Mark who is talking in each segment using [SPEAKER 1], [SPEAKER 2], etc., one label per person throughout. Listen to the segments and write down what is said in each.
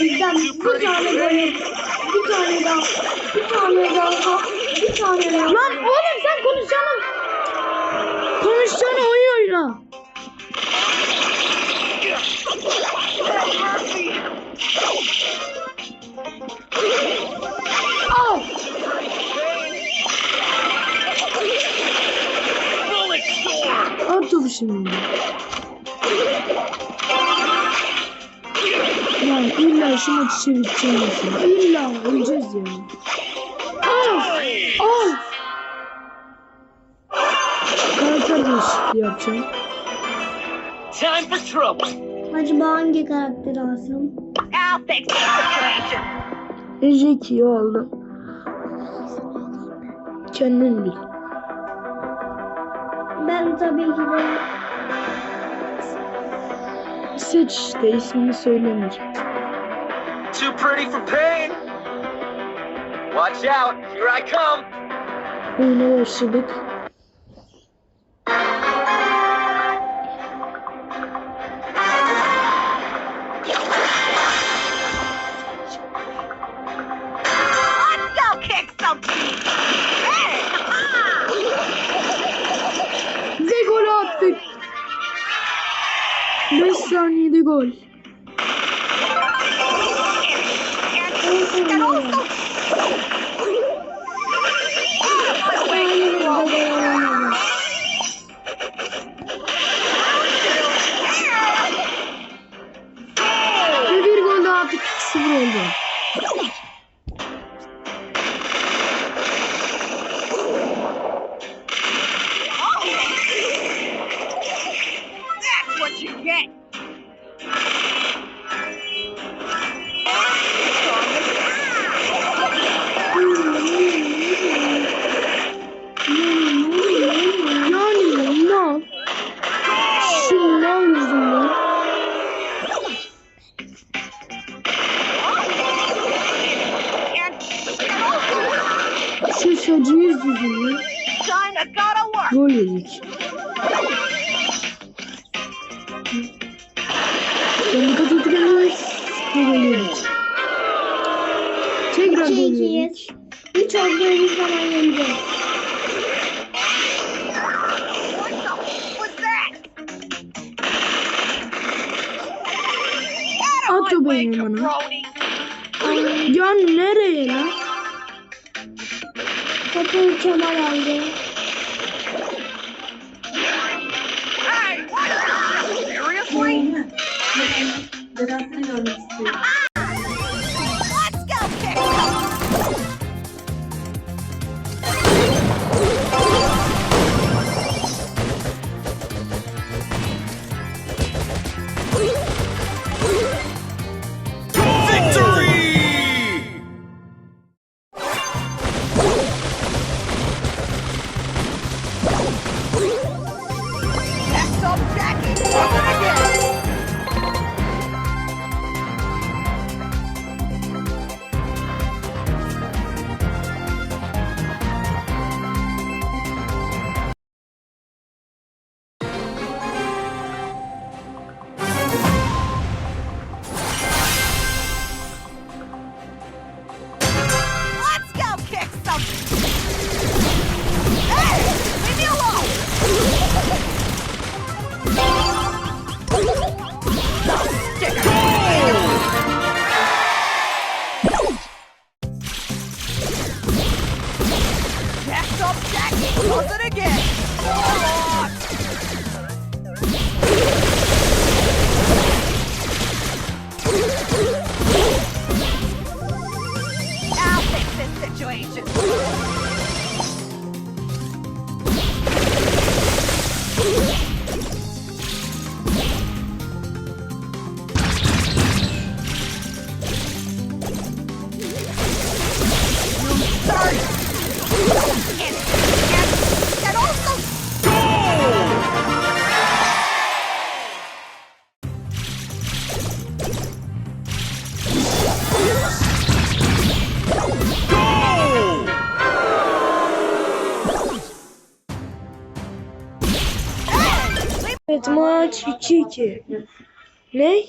[SPEAKER 1] Bizden bir tane böyle bir tane daha bir tane daha bir tane daha.
[SPEAKER 2] Lan oğlum sen konuşacağını konuşacağını oyun oyna. Al.
[SPEAKER 3] Bullet storm!
[SPEAKER 2] At topu şimdi. Lan illa şu maçı çevireceğim mesela. İlla öleceğiz ya. Al. Al. Karakter değişikliği yapacağım.
[SPEAKER 3] Time for trouble!
[SPEAKER 1] Acaba hangi karakteri alsam?
[SPEAKER 4] I'll fix the situation.
[SPEAKER 2] Jackie'yi aldım. Kendin bil.
[SPEAKER 1] Ben tabii ki de
[SPEAKER 2] Seç işte ismini söylemeyeceğim.
[SPEAKER 3] Too pretty for pain! Watch out! Here I come!
[SPEAKER 2] Oyuna başladık.
[SPEAKER 4] Out
[SPEAKER 2] At
[SPEAKER 4] of
[SPEAKER 2] o
[SPEAKER 4] my way,
[SPEAKER 2] benim bana. Ya nereye lan?
[SPEAKER 1] Topu Kemal aldı.
[SPEAKER 4] Hey, what? Seriously? Let's
[SPEAKER 2] 5 2 2. Ne?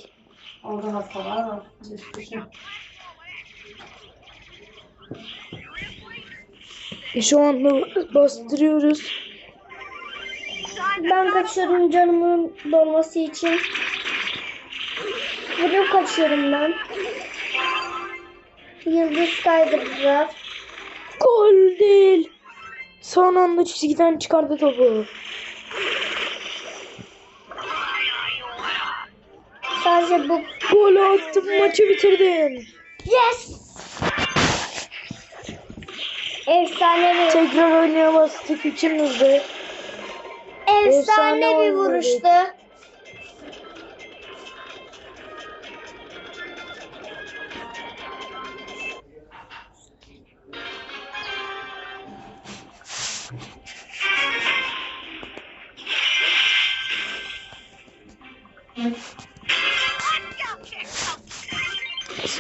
[SPEAKER 3] Orada hastalar var. E
[SPEAKER 2] şu anda bastırıyoruz.
[SPEAKER 1] Ben kaçıyorum canımın dolması için. Buraya kaçıyorum ben. Yıldız kaydırdı.
[SPEAKER 2] Gol değil. Son anda çizgiden çıkardı topu.
[SPEAKER 1] Sadece bu.
[SPEAKER 2] Gol attım maçı bitirdim.
[SPEAKER 1] Yes! Efsane bir,
[SPEAKER 2] Tekrar oynaya bastık ikimiz de.
[SPEAKER 1] efsane
[SPEAKER 2] efsane
[SPEAKER 1] bir vuruştu.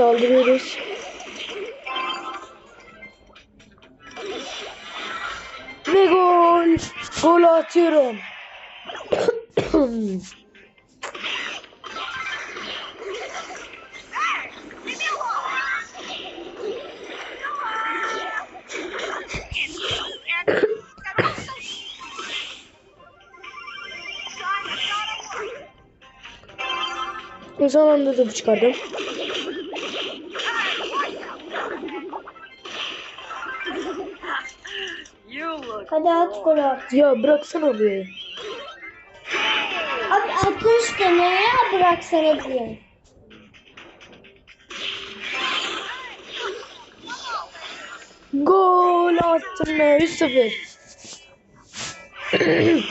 [SPEAKER 2] Saldırıyoruz. Ve gol. Gol atıyorum. Son anda topu çıkardım.
[SPEAKER 1] Hadi at gol at.
[SPEAKER 2] Ya bıraksana bir.
[SPEAKER 1] Abi attın işte neye bıraksana diye.
[SPEAKER 2] Gol attım be 3-0.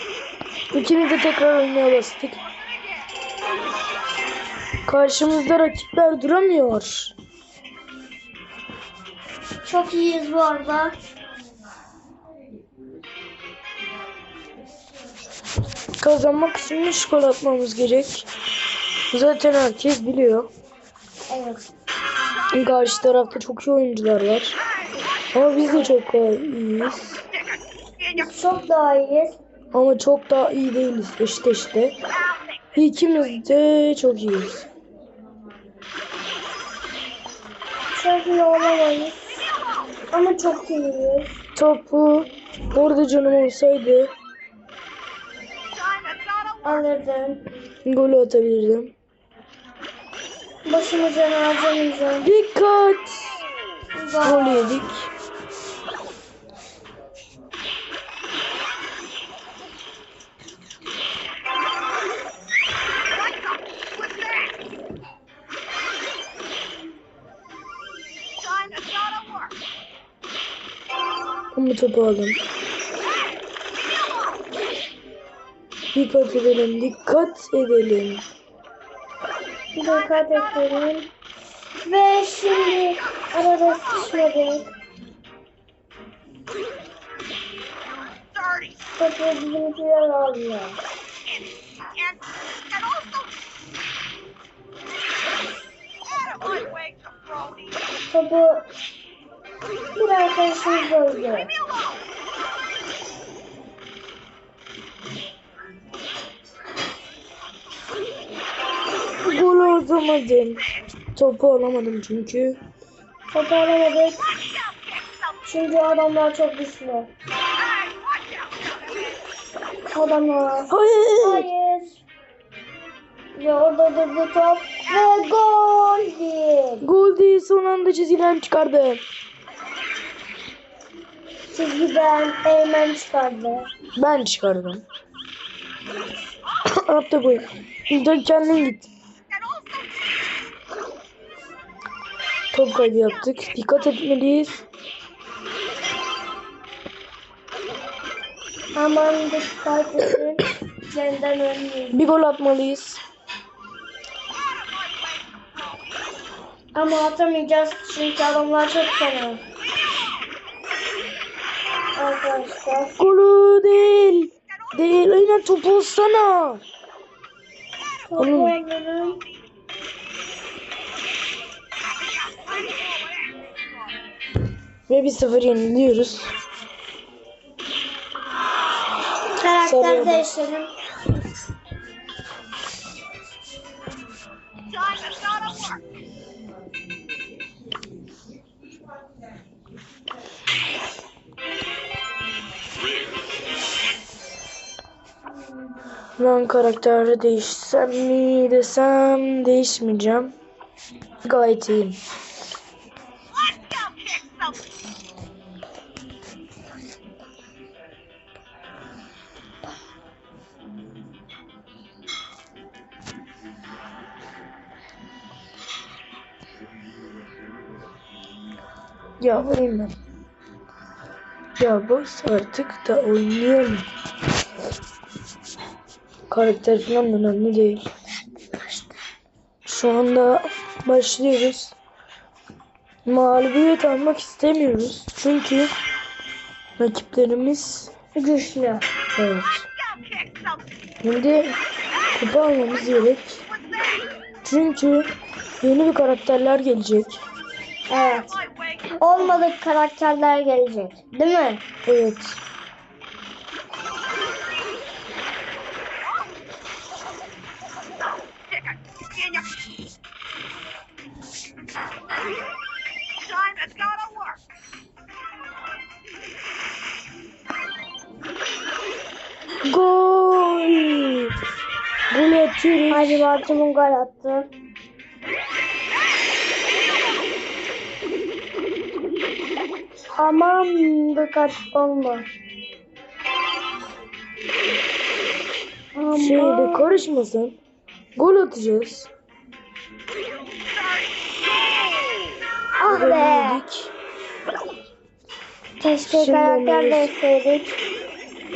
[SPEAKER 2] İkimiz de tekrar oynaya bastık. Karşımızda rakipler duramıyor.
[SPEAKER 1] Çok iyiyiz bu arada.
[SPEAKER 2] Kazanmak için 3 gol atmamız gerek. Zaten herkes biliyor.
[SPEAKER 1] Evet.
[SPEAKER 2] Karşı tarafta çok iyi oyuncular var. Ama biz de çok iyiyiz.
[SPEAKER 1] Çok daha iyiyiz.
[SPEAKER 2] Ama çok daha iyi değiliz işte işte. İkimiz de çok iyiyiz.
[SPEAKER 1] Çok iyi olamayız. Ama çok iyiyiz.
[SPEAKER 2] Topu orada canım olsaydı
[SPEAKER 1] Alırdım.
[SPEAKER 2] golü atabilirdim.
[SPEAKER 1] Başımı canı harcamayacağım.
[SPEAKER 2] Dikkat! Gol yedik. Ama topu alın. Dikkat edelim, dikkat edelim.
[SPEAKER 1] Dikkat edelim. Ve şimdi arada sıçmadık. Topu bizimkiler alıyor. Topu bir arkadaşımız öldü.
[SPEAKER 2] Gol atamadım. Topu alamadım çünkü.
[SPEAKER 1] Topu alamadık. Çünkü adamlar çok güçlü. Adamlar.
[SPEAKER 2] Hayır.
[SPEAKER 1] Hayır. Ve orada durdu top. Ve gol değil.
[SPEAKER 2] Gol değil son anda çizgiden çıkardı.
[SPEAKER 1] Çizgiden Eymen çıkardı.
[SPEAKER 2] Ben çıkardım. Attı gol. Dön kendin git. Top kaybı yaptık. Dikkat etmeliyiz.
[SPEAKER 1] Aman dikkat edin. Benden ölmeyin.
[SPEAKER 2] Bir gol atmalıyız.
[SPEAKER 1] Ama atamayacağız çünkü adamlar çok fena. Arkadaşlar.
[SPEAKER 2] Golü değil. Değil. Aynen topu olsana.
[SPEAKER 1] Topu
[SPEAKER 2] Oğlum. Ve bir sıfır yeniliyoruz.
[SPEAKER 1] Karakter değiştirelim.
[SPEAKER 2] Lan karakteri değişsem mi desem değişmeyeceğim. Gayet iyiyim. Ben. Ya boş artık da oynayalım. Karakter falan da önemli değil. Şu anda başlıyoruz. Mağlubiyet almak istemiyoruz. Çünkü rakiplerimiz
[SPEAKER 1] Güçlü.
[SPEAKER 2] evet. Şimdi kupa almamız gerek. Çünkü yeni bir karakterler gelecek.
[SPEAKER 1] Evet. Olmadık karakterler gelecek. Değil mi?
[SPEAKER 2] Evet. Gol! Gol atıyoruz.
[SPEAKER 1] Hadi Bartım'ın gol attı. Aman dikkat olma. Aman.
[SPEAKER 2] Şeyde karışmasın. Gol atacağız.
[SPEAKER 1] ah be. Keşke
[SPEAKER 2] Şimdi
[SPEAKER 1] karakter
[SPEAKER 2] onları-
[SPEAKER 1] değişseydik.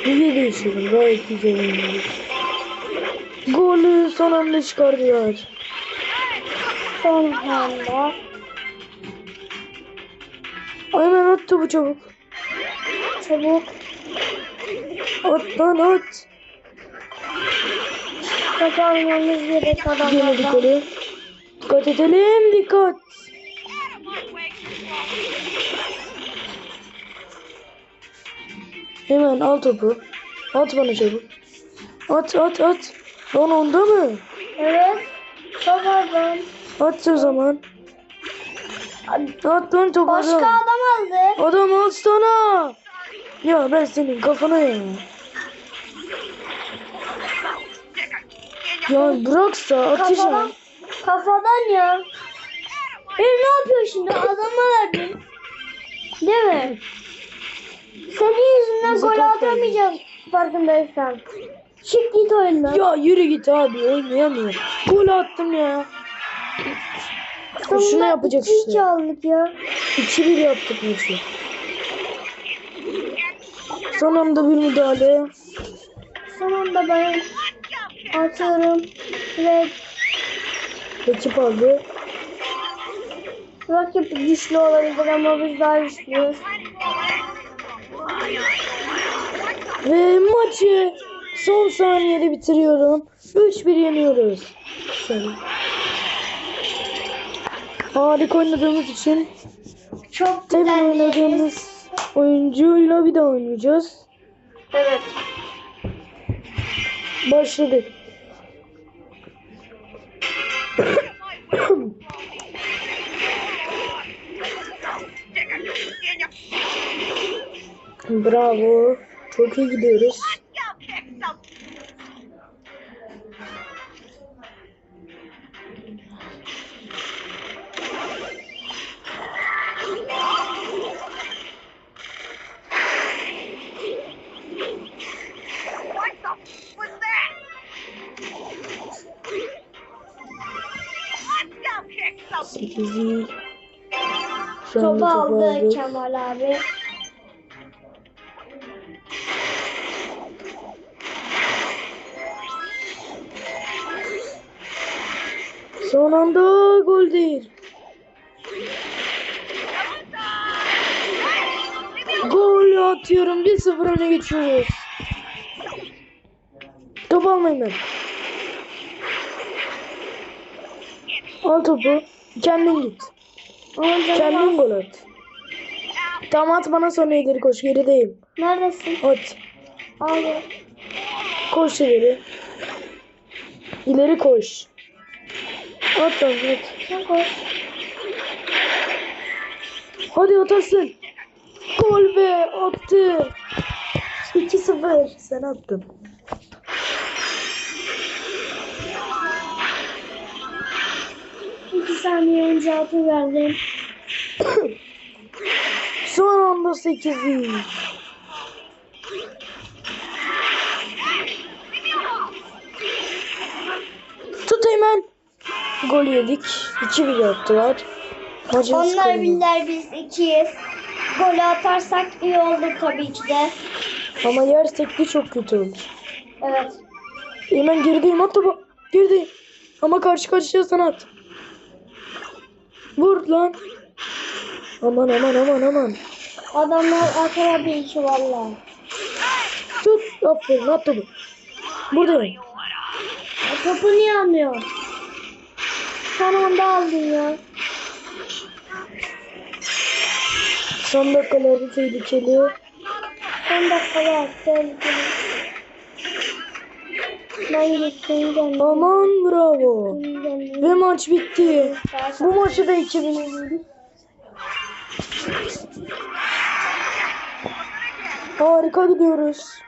[SPEAKER 2] İyi değiştirdim. Gayet güzel oynadık. Golü son anda çıkardılar.
[SPEAKER 1] Son anda.
[SPEAKER 2] Aynen at topu çabuk.
[SPEAKER 1] Çabuk.
[SPEAKER 2] At lan at.
[SPEAKER 1] Kazanmamız gerek
[SPEAKER 2] Yemedik
[SPEAKER 1] adamlardan.
[SPEAKER 2] Dikkat edelim dikkat. Hemen al topu. At bana çabuk. At at at. Lan onda mı?
[SPEAKER 1] Evet. Çok adam.
[SPEAKER 2] At o zaman. At lan topu
[SPEAKER 1] Başka
[SPEAKER 2] adam.
[SPEAKER 1] adam aldı.
[SPEAKER 2] Adam atsana. Ya ben senin kafana ya. Ya bıraksa atacağım.
[SPEAKER 1] Kafadan, kafadan ya. E ne yapıyor şimdi? Adama verdin. Değil mi? Senin yüzünden
[SPEAKER 2] Bizi
[SPEAKER 1] gol
[SPEAKER 2] top
[SPEAKER 1] atamayacağız farkındaysan. Çık git oyundan.
[SPEAKER 2] Ya yürü git abi oynayamıyorum. Gol attım ya. Şunu yapacak
[SPEAKER 1] iki
[SPEAKER 2] işte.
[SPEAKER 1] aldık ya.
[SPEAKER 2] 2-1 yaptık maçı. Son anda bir müdahale.
[SPEAKER 1] Son anda ben atıyorum ve
[SPEAKER 2] Rakip aldı.
[SPEAKER 1] rakip güçlü olabilir ama biz daha güçlüyüz.
[SPEAKER 2] Ve maçı son saniyede bitiriyorum. 3-1 yeniyoruz. Şöyle. Harika oynadığımız için
[SPEAKER 1] Çok güzel.
[SPEAKER 2] oynadığımız oyuncuyla bir daha oynayacağız.
[SPEAKER 1] Evet.
[SPEAKER 2] Başladık. Bravo. Çok iyi gidiyoruz. 800. Şu
[SPEAKER 1] topu aldı Kemal abi.
[SPEAKER 2] Son anda gol değil. Gol atıyorum. 1-0 öne geçiyoruz. Topu almayın ben. Al topu. Kendin git. Kendin gol at. Tamam at bana sonra ileri koş. Gerideyim.
[SPEAKER 1] Neredesin?
[SPEAKER 2] At.
[SPEAKER 1] Abi.
[SPEAKER 2] Koş ileri. İleri koş. At at.
[SPEAKER 1] Sen koş.
[SPEAKER 2] Hadi atarsın. Gol be attı. 2-0. Sen attın.
[SPEAKER 1] Saniye önce atı verdim.
[SPEAKER 2] Son anda 8'i. Tut hemen. Gol yedik. 2-1 yaptılar. Maçın
[SPEAKER 1] Onlar
[SPEAKER 2] skorunu.
[SPEAKER 1] biller biz ikiyiz. Golü atarsak iyi olur tabii ki de.
[SPEAKER 2] Ama yersek de çok kötü olur.
[SPEAKER 1] Evet.
[SPEAKER 2] Hemen gerideyim at topu. Gerideyim. Ama karşı karşıya sana at. Vur lan. Aman aman aman aman.
[SPEAKER 1] Adamlar atara bir işi valla.
[SPEAKER 2] Tut. Aferin at topu. Buradayım.
[SPEAKER 1] E, Topu niye almıyor? Son anda aldın ya.
[SPEAKER 2] Son dakikalarda tehlikeli.
[SPEAKER 1] Son dakikalar tehlikeli.
[SPEAKER 2] Aman bravo. Ve maç bitti. Bu maçı da 2 yenildik. Harika gidiyoruz.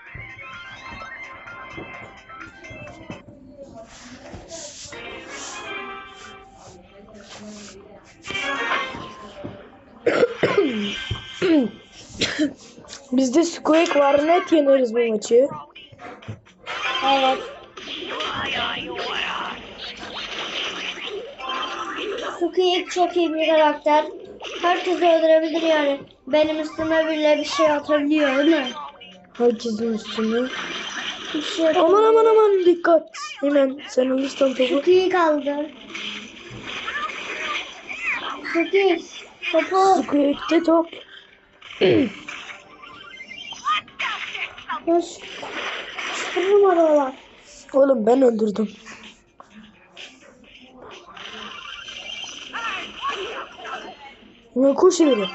[SPEAKER 2] Bizde Squeak var net yeneriz bu maçı.
[SPEAKER 1] Evet. Sukiyik çok iyi bir karakter. Herkesi öldürebilir yani. Benim üstüme bile bir şey atabiliyor değil mi?
[SPEAKER 2] Herkesin üstüne.
[SPEAKER 1] Bir şey
[SPEAKER 2] Aman aman aman dikkat. Hemen sen alırsan topu.
[SPEAKER 1] Sukiyik kaldı. Sukiyik. Topu.
[SPEAKER 2] Squeak'te top.
[SPEAKER 1] Koş. Bir numara var.
[SPEAKER 2] Oğlum ben öldürdüm. Hemen koş ileri.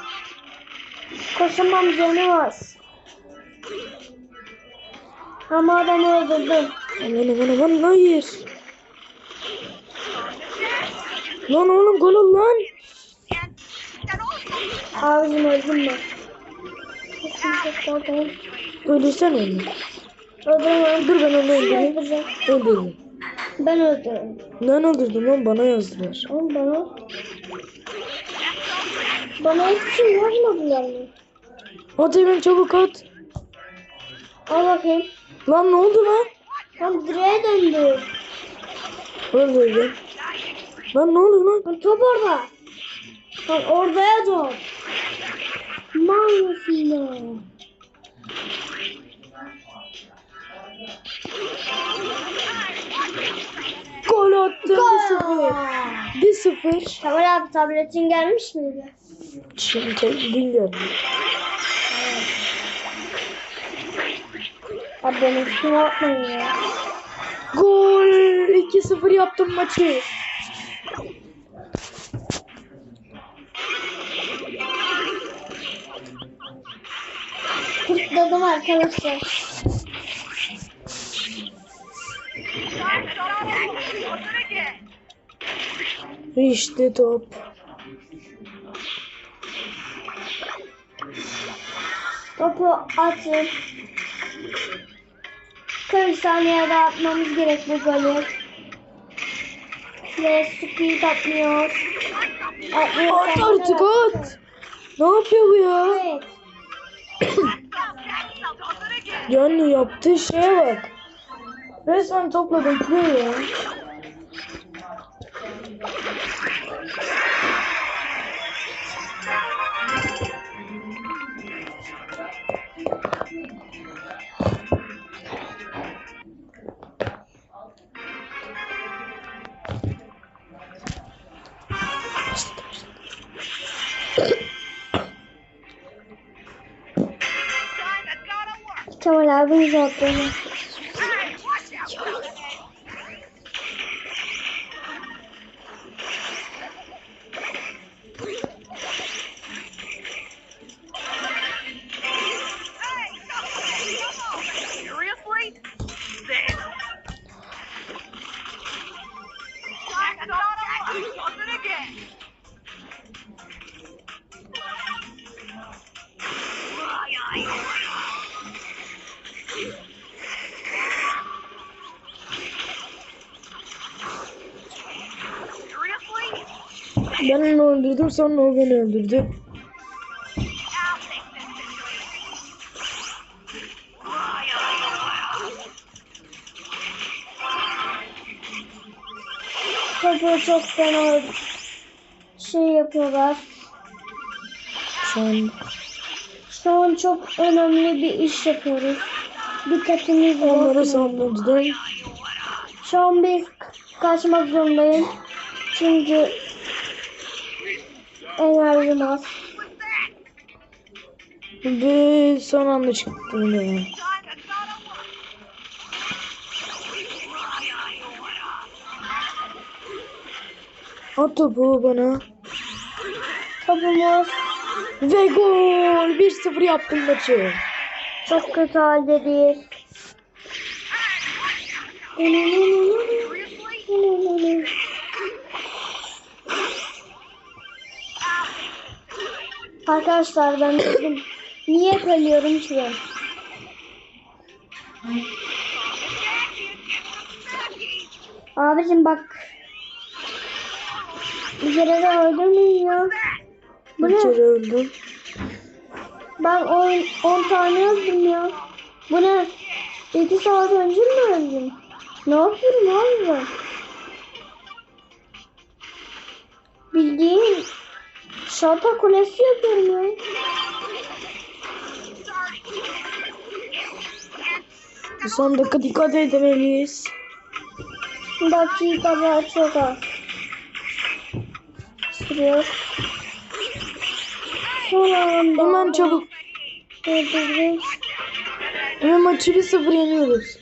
[SPEAKER 1] Koşamam canı var. Ama adamı öldürdüm.
[SPEAKER 2] Aman aman aman hayır. Lan oğlum gol ol lan.
[SPEAKER 1] Abicim öldüm mü?
[SPEAKER 2] Öldürsen onu.
[SPEAKER 1] Öldürmem.
[SPEAKER 2] Dur ben onu öldüreyim. Öldürdüm.
[SPEAKER 1] Ben öldürdüm.
[SPEAKER 2] Ben öldürdüm lan bana yazdılar.
[SPEAKER 1] Oğlum bana... Bana hiçbir şey yazmadılar mı?
[SPEAKER 2] At hemen çabuk at.
[SPEAKER 1] Al bakayım.
[SPEAKER 2] Lan ne oldu lan?
[SPEAKER 1] Tam direğe döndü.
[SPEAKER 2] Öldürdüm. Lan ne oluyor lan?
[SPEAKER 1] Lan top orada. Lan oraya top. Mal
[SPEAKER 2] attı 1-0. 1-0.
[SPEAKER 1] Kemal abi tabletin gelmiş miydi?
[SPEAKER 2] Şimdi geldi.
[SPEAKER 1] Abi benim üstüme atmayın ya.
[SPEAKER 2] Gol 2-0 yaptım maçı.
[SPEAKER 1] Kutladım arkadaşlar.
[SPEAKER 2] İşte top.
[SPEAKER 1] Topu atın. 40 saniyede atmamız gerek bu golü. Ve speed atmıyor. Atmıyor.
[SPEAKER 2] At artık at. Ne yapıyor bu ya?
[SPEAKER 1] Evet.
[SPEAKER 2] Yani yaptığı şeye bak. Resmen topla bekliyor ya.
[SPEAKER 1] Kemal abimiz attı.
[SPEAKER 2] Öldürdüm sonra o beni öldürdü.
[SPEAKER 1] Topu çok fena şey yapıyorlar.
[SPEAKER 2] Şu an
[SPEAKER 1] Şu an çok önemli bir iş yapıyoruz. Dikkatimiz
[SPEAKER 2] onlara saldırdım.
[SPEAKER 1] Şu an bir kaçmak zorundayım. Çünkü enerjim az.
[SPEAKER 2] Ve son anda çıktım ya. At topu bana.
[SPEAKER 1] Topumuz
[SPEAKER 2] Ve gol. 1-0 yaptım maçı.
[SPEAKER 1] çok kötü halde değil. Arkadaşlar ben dedim, niye kalıyorum ki ben? Abicim bak. Bir kere de öldürmeyin ya. Bu
[SPEAKER 2] Bir
[SPEAKER 1] ne?
[SPEAKER 2] kere öldüm.
[SPEAKER 1] Ben 10 tane öldüm ya. Bu ne? 2 saat önce mi öldüm? Ne yapıyorum abi ben? Bildiğin şata kulesi yapıyorum ya.
[SPEAKER 2] Son dakika dikkat etmeliyiz.
[SPEAKER 1] Dakikalar çok az. Sürüyor. Son anda.
[SPEAKER 2] Hemen çabuk.
[SPEAKER 1] Öldürdüm.
[SPEAKER 2] Ve maçı 1-0 yeniyoruz.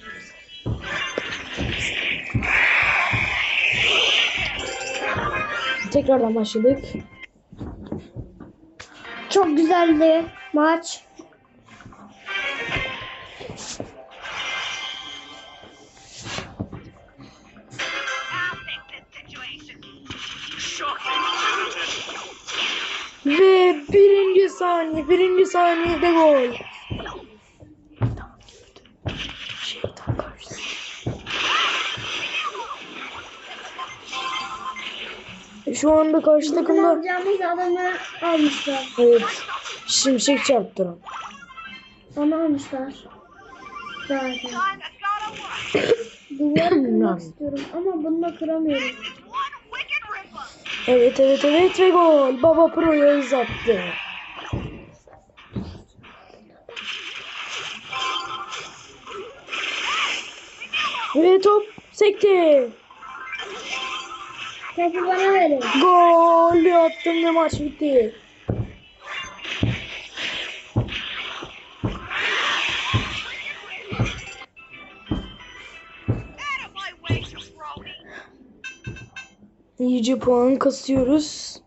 [SPEAKER 2] Tekrardan başladık.
[SPEAKER 1] Çok güzeldi maç.
[SPEAKER 2] Ve birinci saniye, birinci saniyede gol. Şu anda karşı takımda
[SPEAKER 1] alacağımız adamı almışlar.
[SPEAKER 2] evet, şimşek çarptıran.
[SPEAKER 1] Onu almışlar. Zaten. Duvar kırmak istiyorum ama bununla kıramıyorum.
[SPEAKER 2] Evet evet evet ve gol. Baba Pro'ya uzattı. Ve top sekti.
[SPEAKER 1] Topu bana verin.
[SPEAKER 2] Gol attım ve maç bitti. İyice puan kasıyoruz.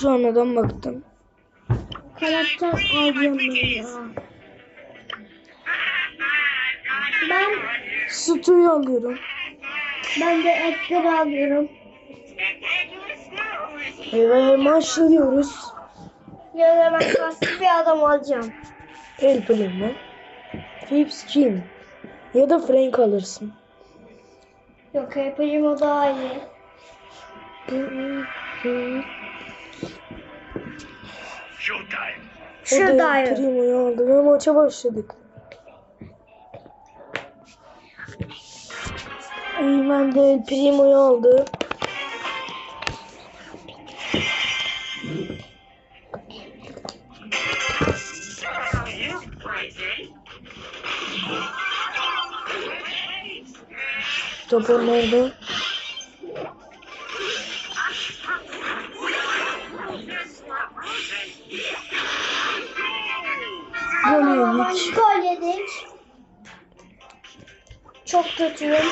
[SPEAKER 2] Şu anadan baktım.
[SPEAKER 1] Karakter alacağım ben ya.
[SPEAKER 2] Stu'yu alıyorum.
[SPEAKER 1] ben de Edgar'ı alıyorum.
[SPEAKER 2] Ve başlıyoruz.
[SPEAKER 1] Ya da ben kaslı bir adam alacağım.
[SPEAKER 2] El Primo. Phipps kim? Ya da Frank alırsın.
[SPEAKER 1] Yok yapacağım o daha iyi.
[SPEAKER 3] Showtime.
[SPEAKER 2] El
[SPEAKER 1] Şuradayım.
[SPEAKER 2] Primo'yu aldı ve maça başladık. Eymen de El Primo'yu aldı. Top onlarda. Gol yedik.
[SPEAKER 1] Kötüyüm.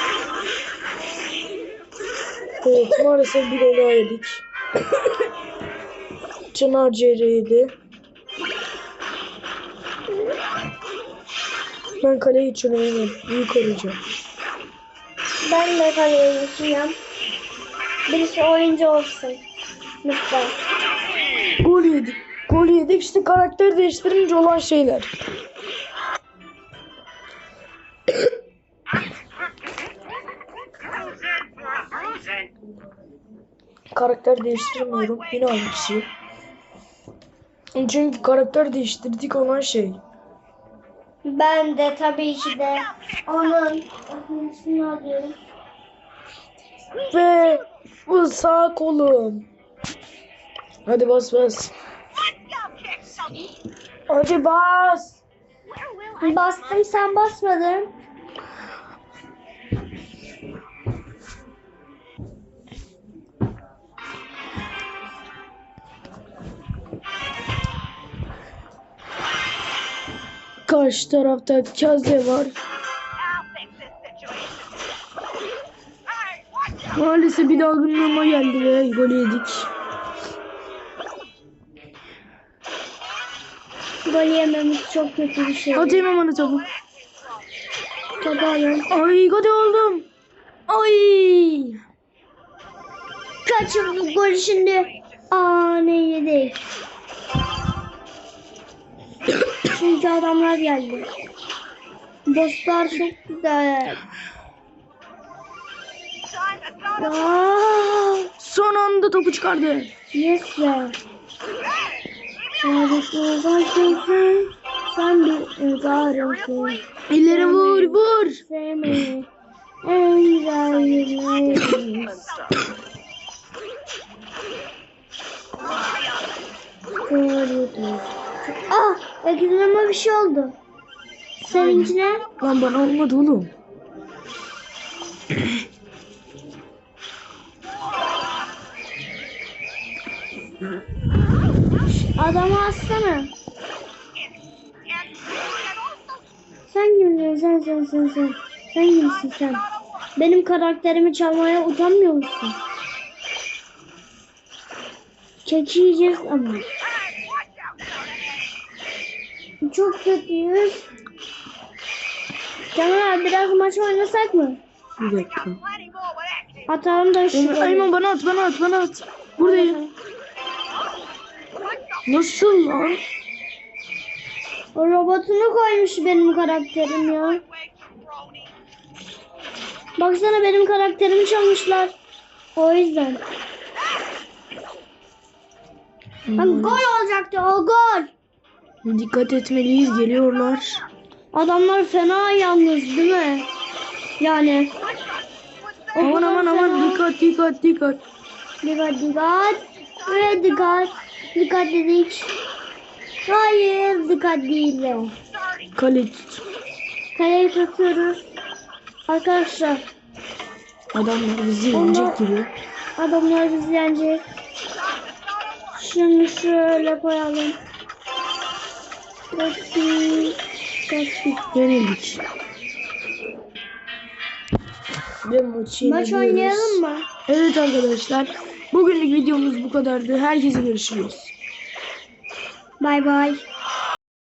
[SPEAKER 2] Evet maalesef bir daha yedik. Çınar CR'ydi. Ben kaleyi hiç oynayamadım. İyi koruyacağım.
[SPEAKER 1] Ben de kaleye geçeceğim. Birisi oyuncu olsun. Lütfen.
[SPEAKER 2] Gol yedik. Gol yedik işte karakter değiştirince olan şeyler. Karakter değiştirmiyorum. Yine aynı kişi. Çünkü karakter değiştirdik olan şey.
[SPEAKER 1] Ben de tabii ki de onun ismini alıyorum.
[SPEAKER 2] Ve bu sağ kolum. Hadi bas bas. Hadi bas.
[SPEAKER 1] Bastım sen basmadın.
[SPEAKER 2] Karşı tarafta Kaze var. Maalesef bir dalgınlığıma geldi ve gol yedik.
[SPEAKER 1] Gol yememiz çok kötü bir şey.
[SPEAKER 2] Atayım hemen topu.
[SPEAKER 1] Topu alın.
[SPEAKER 2] Ay gol oldum. Ay.
[SPEAKER 1] Kaçırdık golü şimdi. Aa ne yedik. Çünkü adamlar geldi. Bosslar çok güzel. Aa,
[SPEAKER 2] Son anda topu çıkardı.
[SPEAKER 1] yes be. Sadece sen sen bir inkarımsın.
[SPEAKER 2] Elleri vur vur.
[SPEAKER 1] Sevmeyi en güzel yerlerimiz. Korudu. Ah! Ekranıma bir şey oldu. Seninkine
[SPEAKER 2] Lan bana olmadı oğlum.
[SPEAKER 1] adamı assana. Sen kimsin? Sen sen sen sen. Sen kimsin sen? Benim karakterimi çalmaya utanmıyor musun? Çekeceğiz ama. Çok kötüyüz. Caner biraz maç oynasak mı?
[SPEAKER 2] Bir dakika.
[SPEAKER 1] Atalım da şu
[SPEAKER 2] Ayman, bana at bana at bana at. Buradayım. Nasıl lan?
[SPEAKER 1] O robotunu koymuş benim karakterim ya. Baksana benim karakterimi çalmışlar. O yüzden. Ha, gol olacaktı o gol.
[SPEAKER 2] Dikkat etmeliyiz geliyorlar.
[SPEAKER 1] Adamlar fena yalnız değil mi? Yani. o
[SPEAKER 2] Aman aman aman
[SPEAKER 1] fena.
[SPEAKER 2] dikkat dikkat dikkat.
[SPEAKER 1] Dikkat dikkat. Ve dikkat. Dikkat dedik. Hayır dikkat değil de.
[SPEAKER 2] Kale tut.
[SPEAKER 1] Kaleyi tutuyoruz. Arkadaşlar
[SPEAKER 2] Adamlar bizi yenecek gibi.
[SPEAKER 1] adamlar bizi yenecek. Şimdi şöyle koyalım. Bakayım. Bakayım.
[SPEAKER 2] Yenildik. Ve maçı
[SPEAKER 1] Maç
[SPEAKER 2] yeniliyoruz.
[SPEAKER 1] oynayalım mı?
[SPEAKER 2] Evet arkadaşlar. Bugünlük videomuz bu kadardı. Herkese görüşürüz.
[SPEAKER 1] Bay bay.